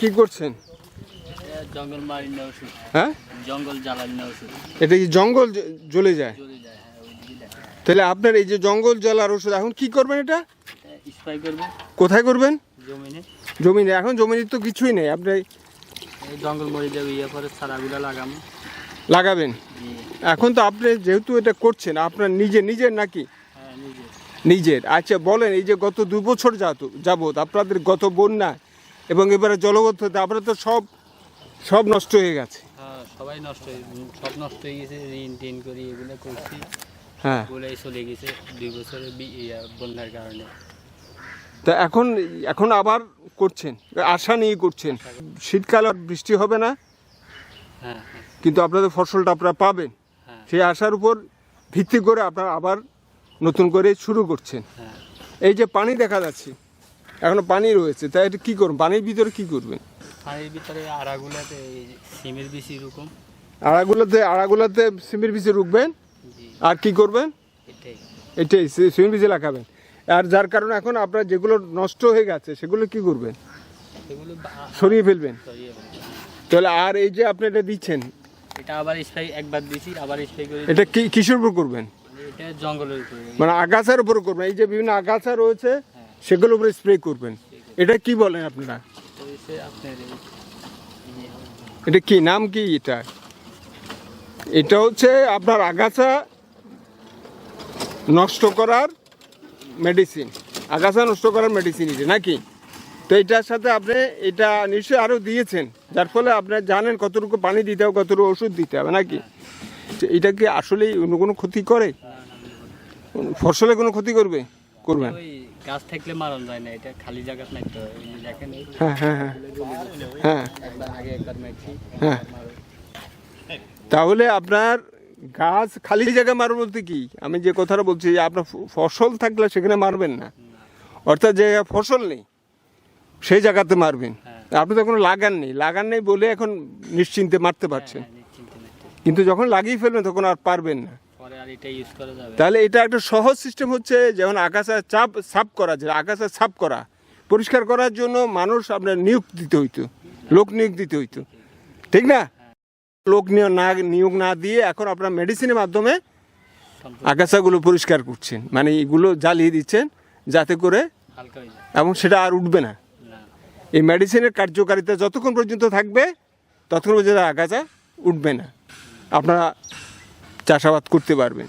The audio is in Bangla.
কি করছেন? জঙ্গল মারিনা ওষুধ। হ্যাঁ? জঙ্গল জ্বালানি ওষুধ। এটা কি জঙ্গল জ্বলে যায়? যায় হ্যাঁ দিকে তাহলে আপনার এই যে জঙ্গল জ্বলার ওষুধ এখন কি করবেন এটা? স্প্রে করবে কোথায় করবেন? জমিনে। জমিনে এখন জমিনে তো কিছুই নেই। আপনি এই জঙ্গল মরে যাবে ইয়ে পরে সারাগুলা লাগাম লাগাবেন? এখন তো আপনি যেহেতু এটা করছেন আপনার নিজে নিজের নাকি? হ্যাঁ নিজের। আচ্ছা বলেন এই যে গত দু বছর যাবত আপনাদের গত বন্যা এবং এবারে জলগত হতে আপনার তো সব সব নষ্ট হয়ে গেছে। হ্যাঁ সবাই নষ্ট সব নষ্ট হয়ে গেছে ঋণ টিন করি এগুলো করছি। হ্যাঁ। চলে গেছে দুই বছরের বন্যার কারণে। তা এখন এখন আবার করছেন? আশা নিয়ে করছেন? শীতকাল আর বৃষ্টি হবে না? হ্যাঁ হ্যাঁ। কিন্তু আপনাদের ফসলটা আপনারা পাবেন? হ্যাঁ। সেই আশার উপর ভিত্তি করে আপনারা আবার নতুন করে শুরু করছেন। এই যে পানি দেখা যাচ্ছে এখনও পানি রয়েছে তাই এটা কী করবেন? পানির ভিতরে কী করবেন? পানির ভিতরে আড়াগুলাতে সিমের বেশি এরকম আড়াগুলোতে আড়াগুলোতে সিমের বীজে রুখবেন? আর কি করবেন? এটাই। এটাই সিমের বীজে লাগাবেন। আর যার কারণে এখন আপনার যেগুলো নষ্ট হয়ে গেছে সেগুলো কি করবেন? সরিয়ে ফেলবেন। তাহলে আর এই যে আপনি এটা দিচ্ছেন এটা আবার স্প্রে একবার দিছি আবার স্প্রে করে এটা কি কিসের উপর করবেন? এটা জঙ্গলের উপরে। মানে আগাছার উপর করবেন। এই যে বিভিন্ন আগাছা রয়েছে সেগুলোর উপরে স্প্রে করবেন। এটা কি বলেন আপনারা? এটা কি, নাম কি এটা? এটা হচ্ছে আপনার আগাছা নষ্ট করার মেডিসিন আগাছা নষ্ট করার মেডিসিন এটা, নাকি? তো এটার সাথে আপনি এটা নিশ্চয়ই আরও দিয়েছেন, যার ফলে আপনি জানেন কতটুকু পানি দিতে হবে, কতটুকু ওষুধ দিতে হবে, নাকি? এটা কি আসলেই অন্য কোনো ক্ষতি করে? ফসলে কোনো ক্ষতি করবে? করবেন? গাছ থাকলে মারণ যায় না এটা খালি জায়গা তো দেখেন। হ্যাঁ হ্যাঁ হ্যাঁ। হ্যাঁ। আগে একবার মেরেছি। হ্যাঁ। তাহলে আপনার গাছ খালি জায়গায় মারবেন বলতে কি? আমি যে কথাটা বলছি যে আপনার ফসল থাকলে সেখানে মারবেন না। অর্থাৎ যে ফসল নেই সেই জায়গাতে মারবেন। আপনি তো কোনো লাগান নেই। লাগান নেই বলে এখন নিশ্চিন্তে মারতে পারছেন। হ্যাঁ, নাই। কিন্তু যখন লাগিয়ে ফেলবেন তখন আর পারবেন না। তাহলে এটা একটা সহজ সিস্টেম হচ্ছে যেমন আকাশে চাপ সাফ করা যায় আকাশে সাফ করা। পরিষ্কার করার জন্য মানুষ আপনার নিয়োগ দিতে হইতো। লোক নিয়োগ দিতে হইতো। ঠিক না? লোক নিয়োগ না নিয়োগ না দিয়ে এখন আপনার মেডিসিনের মাধ্যমে আগাছাগুলো পরিষ্কার করছেন। মানে এগুলো জ্বালিয়ে দিচ্ছেন যাতে করে এবং সেটা আর উঠবে না। না। এই মেডিসিনের কার্যকারিতা যতক্ষণ পর্যন্ত থাকবে ততক্ষণ পর্যন্ত আগাছা উঠবে না। আপনারা চাষাবাদ করতে পারবেন।